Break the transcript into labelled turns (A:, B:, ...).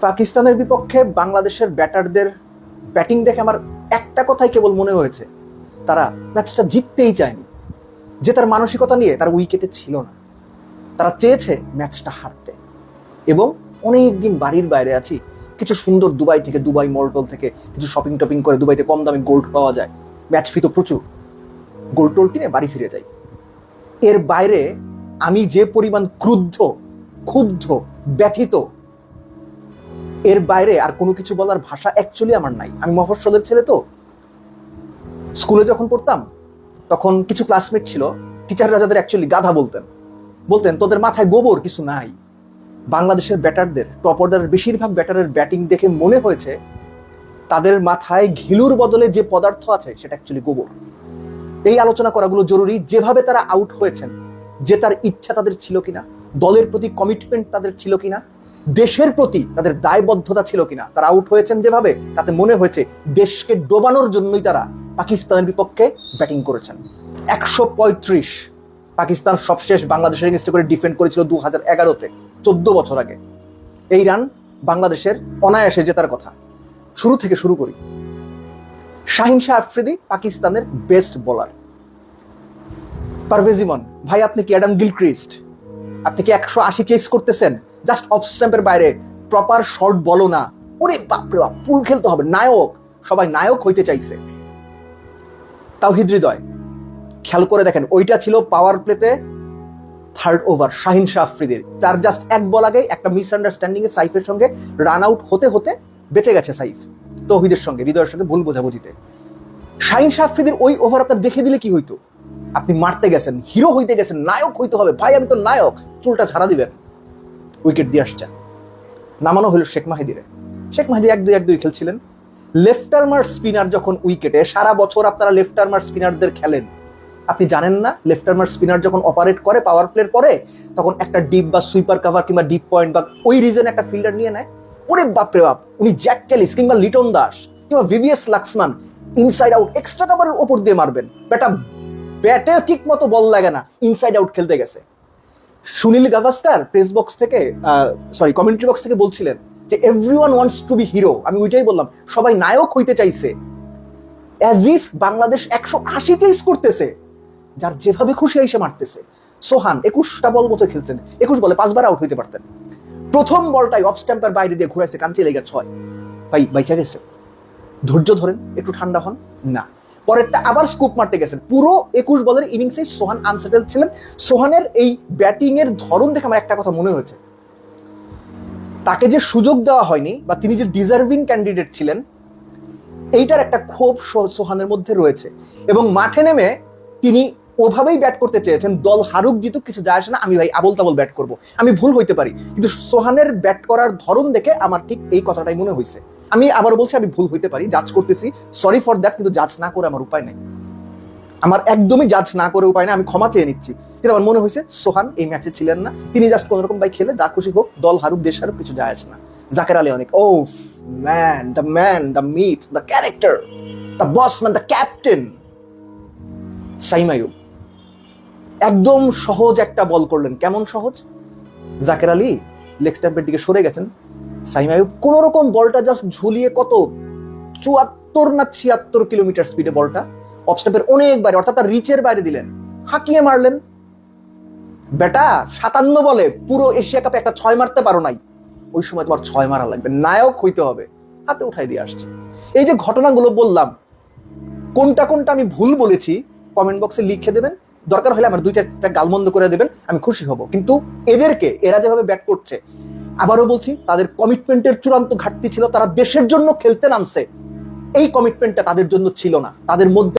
A: পাকিস্তানের বিপক্ষে বাংলাদেশের ব্যাটারদের ব্যাটিং দেখে আমার একটা কথাই কেবল মনে হয়েছে, তারা ম্যাচটা জিততেই চায়নি। যে তার মানসিকতা নিয়ে তার উইকেটে ছিল না। তারা চেয়েছে ম্যাচটা হারতে। এবং অনেক দিন বাড়ির বাইরে আছি, কিছু সুন্দর দুবাই থেকে, দুবাই মলটল থেকে, কিছু শপিং টপিং করে দুবাইতে কম দামে গোল্ড পাওয়া যায়। ম্যাচ ফি তো প্রচুর। গোল্ড টোল কিনে বাড়ি ফিরে যাই। এর বাইরে আমি যে পরিমাণ ক্রুদ্ধ, ক্ষুব্ধ, ব্যথিত এর বাইরে আর কোনো কিছু বলার ভাষা অ্যাকচুয়ালি আমার নাই। আমি মফস্বলের ছেলে তো। স্কুলে যখন পড়তাম, তখন কিছু ক্লাসমেট ছিল টিচাররা যাদের অ্যাকচুয়ালি গাধা বলতেন। বলতেন, তোদের মাথায় গোবর কিছু নাই। বাংলাদেশের ব্যাটারদের টপ বেশিরভাগ ব্যাটারের ব্যাটিং দেখে মনে হয়েছে, তাদের মাথায় ঘিলুর বদলে যে পদার্থ আছে, সেটা অ্যাকচুয়ালি গোবর। এই আলোচনা করাগুলো জরুরি, যেভাবে তারা আউট হয়েছেন, যে তার ইচ্ছা তাদের ছিল কিনা, দলের প্রতি কমিটমেন্ট তাদের ছিল কিনা দেশের প্রতি তাদের দায়বদ্ধতা ছিল কিনা, তারা আউট হয়েছেন যেভাবে, তাতে মনে হয়েছে দেশকে ডোবানোর জন্যই তারা পাকিস্তানের বিপক্ষে ব্যাটিং করেছেন। একশো পঁয়ত্রিশ পাকিস্তান সবশেষ বাংলাদেশের এগেনস্টে করে ডিফেন্ড করেছিল দু হাজার এগারোতে, চোদ্দ বছর আগে। এই রান বাংলাদেশের অনায়াসে জেতার কথা। শুরু থেকে শুরু করি। শাহিন শাহ আফ্রিদি পাকিস্তানের বেস্ট বোলার পারভেজিমন ভাই, আপনি কি অ্যাডাম গিলক্রিস্ট? আপনি কি একশো আশি চেস করতেছেন? জাস্ট অফ স্ট্যাম্পের বাইরে প্রপার শর্ট বলো না। ওরে বাপরে বাপ পুল খেলতে হবে। নায়ক, সবাই নায়ক হইতে চাইছে। তাওহিদ হৃদয়, খেয়াল করে দেখেন, ওইটা ছিল পাওয়ার প্লেতে থার্ড ওভার শাহিন শাহ আফ্রিদির। তার জাস্ট এক বল আগে একটা মিসআন্ডারস্ট্যান্ডিং এ সাইফের সঙ্গে রান আউট হতে হতে বেঁচে গেছে সাইফ, তৌহিদের সঙ্গে, হৃদয়ের সঙ্গে ভুল বোঝাবুঝিতে। শাহিন শাহ আফ্রিদির ওই ওভার আপনার দেখে দিলে কি হইতো? আপনি মারতে গেছেন হিরো হইতে গেছেন, নায়ক হইতে হবে। ভাই, আমি তো নায়ক, চুলটা ছাড়া দিবেন। উইকেট দিয়ে আসছেন নামানো হলো শেখ মাহিদিরে। শেখ মাহিদি এক দুই এক দুই খেলছিলেন। স্পিনার যখন উইকেটে, সারা বছর আপনারা স্পিনারদের খেলেন। আপনি জানেন না স্পিনার যখন অপারেট করে পাওয়ার প্লের পরে, তখন একটা ডিপ বা সুইপার কাভার কিংবা ডিপ পয়েন্ট বা ওই একটা ফিল্ডার নিয়ে নেয়। ওরে বাপরে বাপ, উনি জ্যাক ক্যালিস কিংবা লিটন দাস কিংবা VVS Laxman inside out extra কাভারের ওপর দিয়ে মারবেন। বেটা ব্যাটে ঠিক মতো বল লাগে না ইনসাইড আউট খেলতে গেছে। সুনীল গাভাস্কার প্রেস বক্স থেকে সরি কমেন্ট্রি বক্স থেকে বলছিলেন যে everyone wants to be hero আমি ওইটাই বললাম, সবাই নায়ক হইতে চাইছে। অ্যাজ ইফ বাংলাদেশ একশো আশি করতেছে, যার যেভাবে খুশি এসে মারতেছে। সোহান, একুশটা বল মতো খেলছেন, একুশ বলে পাঁচবার আউট হইতে পারতেন। প্রথম বলটাই অফ স্ট্যাম্পের বাইরে দিয়ে ঘুরাইছে, কাঞ্চি লেগে ছয়। ভাই, বাইচা গেছে। ধৈর্য ধরেন, একটু ঠান্ডা হন, না। পরেরটা আবার স্কুপ মারতে গেছেন। পুরো একুশ বলের ইনিংসে সোহান আনসেটেল ছিলেন। সোহানের এই ব্যাটিং এর ধরন দেখে আমার একটা কথা মনে হয়েছে। তাকে যে সুযোগ দেওয়া হয়নি বা তিনি যে ডিজার্ভিং ক্যান্ডিডেট ছিলেন, এইটার একটা ক্ষোভ সোহানের মধ্যে রয়েছে। এবং মাঠে নেমে তিনি ওভাবেই ব্যাট করতে চেয়েছেন, দল হারুক জিতুক, কিছু যায় আসে না, আমি ভাই আবল তাবল ব্যাট করব। আমি ভুল হইতে পারি। কিন্তু সোহানের ব্যাট করার ধরন দেখে আমার ঠিক এই কথাটাই মনে হয়েছে আমি আবার বলছি, আমি ভুল হইতে পারি জাজ করতেছি। সরি ফর দ্যাট কিন্তু জাজ না করে আমার উপায় নেই। আমার একদমই জাজ না করে উপায় না আমি ক্ষমা চেয়ে নিচ্ছি। কিন্তু আমার মনে হয়েছে, সোহান, এই ম্যাচে ছিলেন না। তিনি জাস্ট কোন রকম ভাই খেলে, যা খুশি হোক, দল হারুক, দেশ হারুক, কিছু যায় আসে না। জাকের আলী অনেক ও man the man the meat the character the boss man the captain Saim Ayub একদম সহজ একটা বল করলেন। কেমন সহজ? জাকের আলী লেগ স্ট্যাম্পের দিকে সরে গেছেন। সাইমায়ুব কোন রকম বলটা জাস্ট ঝুলিয়ে কত? চুয়াত্তর না ছিয়াত্তর কিলোমিটার স্পিডে বলটা? অফ অনেক বাইরে, অর্থাৎ তার রিচের বাইরে দিলেন। হাঁকিয়ে মারলেন। বেটা, সাতান্ন বলে, পুরো এশিয়া কাপে একটা ছয় মারতে পারো নাই। ওই সময় তোমার ছয় মারা লাগবে। নায়ক হইতে হবে। হাতে উঠাই দিয়ে আসছে। এই যে ঘটনাগুলো বললাম, কোনটা কোনটা আমি ভুল বলেছি কমেন্ট বক্সে লিখে দেবেন। দরকার হলে আমার দুইটা, একটা গালমন্দ করে দেবেন, আমি খুশি হব। কিন্তু এদেরকে, এরা যেভাবে ব্যাট করছে আবারও বলছি, তাদের কমিটমেন্টের চূড়ান্ত ঘাটতি ছিল, তারা দেশের জন্য খেলতে নামছে। এই কমিটমেন্টটা তাদের জন্য ছিল না। তাদের মধ্যে